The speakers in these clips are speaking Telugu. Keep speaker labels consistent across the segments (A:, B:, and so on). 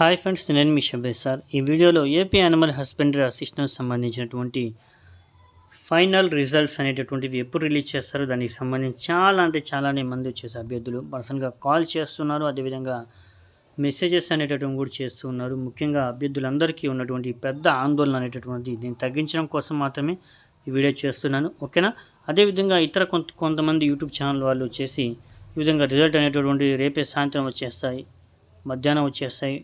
A: హాయ్ ఫ్రెండ్స్ నేను మీ షబే సార్. ఈ వీడియోలో ఏపీ యానిమల్ హస్బెండరీ అసిస్టెంట్ సంబంధించినటువంటి ఫైనల్ రిజల్ట్స్ అనేటటువంటివి ఎప్పుడు రిలీజ్ చేస్తారో దానికి సంబంధించి చాలా అంటే చాలానే మంది వచ్చేసి అభ్యర్థులు పర్సన్గా కాల్ చేస్తున్నారు. అదేవిధంగా మెసేజెస్ అనేటటువంటి కూడా చేస్తున్నారు. ముఖ్యంగా అభ్యర్థులందరికీ ఉన్నటువంటి పెద్ద ఆందోళన అనేటటువంటి దీన్ని తగ్గించడం కోసం మాత్రమే ఈ వీడియో చేస్తున్నాను. ఓకేనా? అదేవిధంగా ఇతర కొంత కొంతమంది యూట్యూబ్ ఛానల్ వాళ్ళు వచ్చేసి ఈ విధంగా రిజల్ట్ అనేటటువంటి రేపే సాయంత్రం వచ్చేస్తాయి మధ్యాహ్నం వచ్చేస్తాయి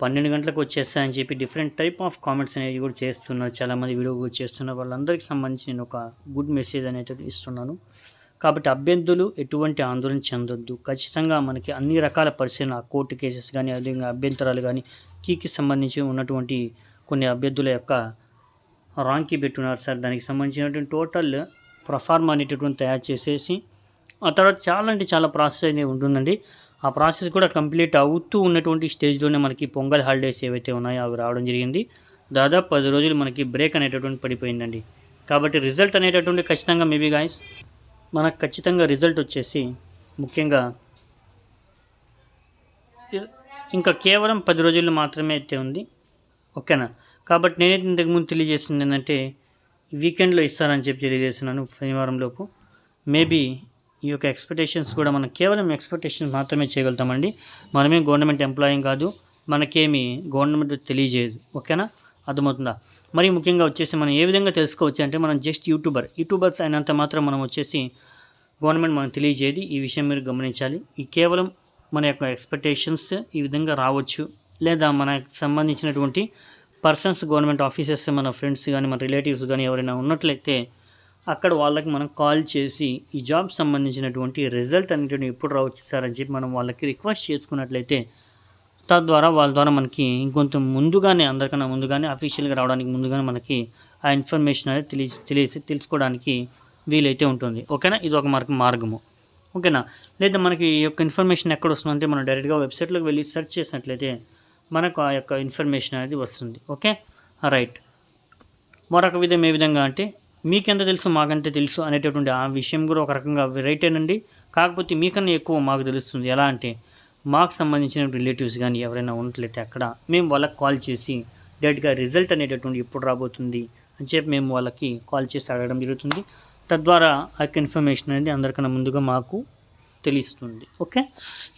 A: పన్నెండు గంటలకు వచ్చేస్తాయని చెప్పి డిఫరెంట్ టైప్ ఆఫ్ కామెంట్స్ అనేవి కూడా చేస్తున్నారు. చాలామంది వీడియో కూడా చేస్తున్నారు. వాళ్ళందరికీ సంబంధించి నేను ఒక గుడ్ మెసేజ్ అనేది ఇస్తున్నాను. కాబట్టి అభ్యర్థులు ఎటువంటి ఆందోళన చెందొద్దు. ఖచ్చితంగా మనకి అన్ని రకాల పరిశీలన కోర్టు కేసెస్ కానీ అదేవిధంగా అభ్యంతరాలు కానీ కీకి సంబంధించి ఉన్నటువంటి కొన్ని అభ్యర్థుల యొక్క రాంకీ పెట్టున్నారు సార్. దానికి సంబంధించినటువంటి టోటల్ ప్రొఫార్మ్ అనేటటువంటి తయారు చేసేసి ఆ తర్వాత చాలా అంటే చాలా ప్రాసెస్ అనేది ఉంటుందండి. ఆ ప్రాసెస్ కూడా కంప్లీట్ అవుతూ ఉన్నటువంటి స్టేజ్లోనే మనకి పొంగల్ హాలిడేస్ ఏవైతే ఉన్నాయో అవి రావడం జరిగింది. దాదాపు పది రోజులు మనకి బ్రేక్ అనేటటువంటి పడిపోయిందండి. కాబట్టి రిజల్ట్ అనేటటువంటి ఖచ్చితంగా మేబీ గాయస్ మనకు ఖచ్చితంగా రిజల్ట్ వచ్చేసి ముఖ్యంగా ఇంకా కేవలం పది రోజులు మాత్రమే అయితే ఉంది. ఓకేనా? కాబట్టి నేనైతే ఇంతకుముందు తెలియజేసింది ఏంటంటే వీకెండ్లో ఇస్తారని చెప్పి తెలియజేస్తున్నాను శనివారం లోపు. మేబీ ఈ యొక్క ఎక్స్పెక్టేషన్స్ కూడా మనం కేవలం ఎక్స్పెక్టేషన్స్ మాత్రమే చేయగలుగుతామండి. మనమే గవర్నమెంట్ ఎంప్లాయీ కాదు మనకేమి గవర్నమెంట్ తెలియజేయదు. ఓకేనా అర్థమవుతుందా? మరి ముఖ్యంగా వచ్చేసి మనం ఏ విధంగా తెలుసుకోవచ్చు అంటే మనం జస్ట్ యూట్యూబర్ యూట్యూబర్స్ అయినంత మాత్రం మనం వచ్చేసి గవర్నమెంట్ మనం తెలియజేయదు. ఈ విషయం మీరు గమనించాలి. ఈ కేవలం మన యొక్క ఎక్స్పెక్టేషన్స్ ఈ విధంగా రావచ్చు. లేదా మనకు సంబంధించినటువంటి పర్సన్స్ గవర్నమెంట్ ఆఫీసర్స్ మన ఫ్రెండ్స్ కానీ మన రిలేటివ్స్ కానీ ఎవరైనా ఉన్నట్లయితే అక్కడ వాళ్ళకి మనం కాల్ చేసి ఈ జాబ్ సంబంధించినటువంటి రిజల్ట్ అనేటువంటి ఎప్పుడు రావచ్చు వచ్చేసారని చెప్పి మనం వాళ్ళకి రిక్వెస్ట్ చేసుకున్నట్లయితే తద్వారా వాళ్ళ ద్వారా మనకి ఇంకొంత ముందుగానే అందరికన్నా ముందుగానే అఫీషియల్గా రావడానికి ముందుగానే మనకి ఆ ఇన్ఫర్మేషన్ అనేది తెలియ తెలిసి తెలుసుకోవడానికి వీలైతే ఉంటుంది. ఓకేనా? ఇది ఒక మార్గ మార్గము. ఓకేనా? లేదా మనకి ఈ యొక్క ఇన్ఫర్మేషన్ ఎక్కడ వస్తుందంటే మనం డైరెక్ట్గా వెబ్సైట్లోకి వెళ్ళి సెర్చ్ చేసినట్లయితే మనకు ఆ యొక్క ఇన్ఫర్మేషన్ అనేది వస్తుంది. ఓకే? రైట్. మరొక విధం ఏ విధంగా అంటే మీకెంత తెలుసు మాకంతే తెలుసు అనేటటువంటి ఆ విషయం కూడా ఒక రకంగా రైటేనండి కాకపోతే మీకన్నా ఎక్కువ మాకు తెలుస్తుంది. ఎలా అంటే మాకు సంబంధించిన రిలేటివ్స్ కానీ ఎవరైనా ఉన్నట్లయితే అక్కడ మేము వాళ్ళకి కాల్ చేసి డైరెక్ట్గా రిజల్ట్ అనేటటువంటి ఎప్పుడు రాబోతుంది అని చెప్పి మేము వాళ్ళకి కాల్ చేసి అడగడం జరుగుతుంది. తద్వారా ఆ యొక్క ఇన్ఫర్మేషన్ అనేది అందరికన్నా ముందుగా మాకు తెలుస్తుంది. ఓకే?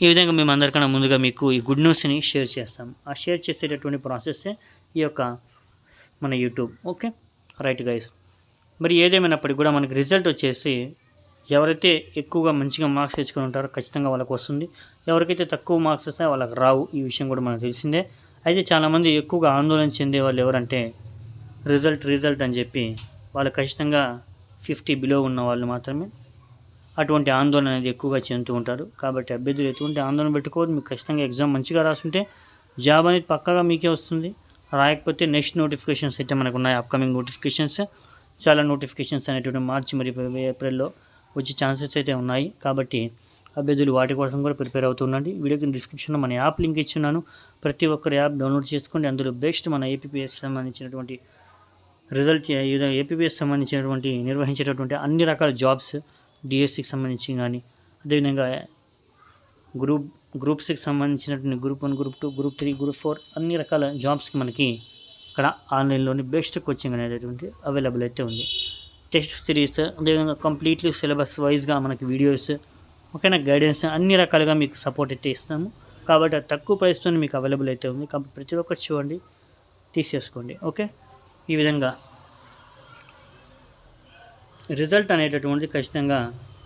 A: ఈ విధంగా మేము అందరికన్నా ముందుగా మీకు ఈ గుడ్ న్యూస్ని షేర్ చేస్తాం. ఆ షేర్ చేసేటటువంటి ప్రాసెస్సే ఈ యొక్క మన యూట్యూబ్ ఓకే? రైట్ గైస్ మరి ఏదేమైనప్పటికీ కూడా మనకి రిజల్ట్ వచ్చేసి ఎవరైతే ఎక్కువగా మంచిగా మార్క్స్ తెచ్చుకొని ఉంటారో ఖచ్చితంగా వాళ్ళకి వస్తుంది. ఎవరికైతే తక్కువ మార్క్స్ వస్తాయో వాళ్ళకి రావు. ఈ విషయం కూడా మనకు తెలిసిందే. అయితే చాలామంది ఎక్కువగా ఆందోళన చెందే వాళ్ళు ఎవరంటే రిజల్ట్ రిజల్ట్ అని చెప్పి వాళ్ళు ఖచ్చితంగా ఫిఫ్టీ బిలో ఉన్న వాళ్ళు మాత్రమే. అటువంటి ఆందోళన అనేది ఎక్కువగా చెందుతూ ఉంటారు. కాబట్టి అభ్యర్థులు ఎటువంటి ఆందోళన పెట్టుకోవద్దు. మీకు ఖచ్చితంగా ఎగ్జామ్ మంచిగా రాస్తుంటే జాబ్ అనేది పక్కగా మీకే వస్తుంది. రాయకపోతే నెక్స్ట్ నోటిఫికేషన్స్ అయితే మనకు ఉన్నాయి అప్కమింగ్ నోటిఫికేషన్స్. చాలా నోటిఫికేషన్స్ అనేటువంటి మార్చి మరి ఏప్రిల్లో వచ్చే ఛాన్సెస్ అయితే ఉన్నాయి. కాబట్టి అభ్యర్థులు వాటి కోసం కూడా ప్రిపేర్ అవుతుండండి వీడియోకి డిస్క్రిప్షన్లో మన యాప్ లింక్ ఇచ్చున్నాను. ప్రతి ఒక్కరు యాప్ డౌన్లోడ్ చేసుకోండి. అందులో బెస్ట్ మన ఏపీఎస్ సంబంధించినటువంటి రిజల్ట్ ఏపీఎస్ సంబంధించినటువంటి నిర్వహించేటటువంటి అన్ని రకాల జాబ్స్ డిఎస్సికి సంబంధించి కానీ అదేవిధంగా గ్రూప్ గ్రూప్ సిక్స్ సంబంధించినటువంటి group one group two group three group four అన్ని రకాల జాబ్స్కి మనకి ఇక్కడ ఆన్లైన్లోని బెస్ట్ కోచింగ్ అనేటటువంటి అవైలబుల్ అయితే ఉంది. టెస్ట్ సిరీస్ అదేవిధంగా కంప్లీట్లీ సిలబస్ వైజ్గా మనకి వీడియోస్ ఓకేనా గైడెన్స్ అన్ని రకాలుగా మీకు సపోర్ట్ అయితే ఇస్తాము. కాబట్టి తక్కువ ప్రైస్తో మీకు అవైలబుల్ అయితే ఉంది. కాబట్టి ప్రతి ఒక్కరు చూడండి తీసేసుకోండి. ఓకే? ఈ విధంగా రిజల్ట్ అనేటటువంటిది ఖచ్చితంగా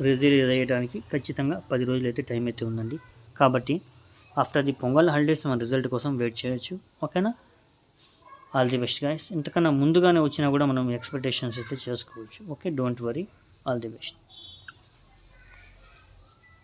A: రిజీవ్ అయ్యడానికి ఖచ్చితంగా పది రోజులు అయితే టైం అయితే ఉందండి. కాబట్టి ఆఫ్టర్ ది పొంగల్ హాలిడేస్ మన రిజల్ట్ కోసం వెయిట్ చేయొచ్చు. ఓకేనా? ఆల్ ది బెస్ట్ గాయస్ ఇంతకన్నా ముందుగానే వచ్చినా కూడా మనం ఎక్స్పెక్టేషన్స్ అయితే చేసుకోవచ్చు. Okay don't worry all the best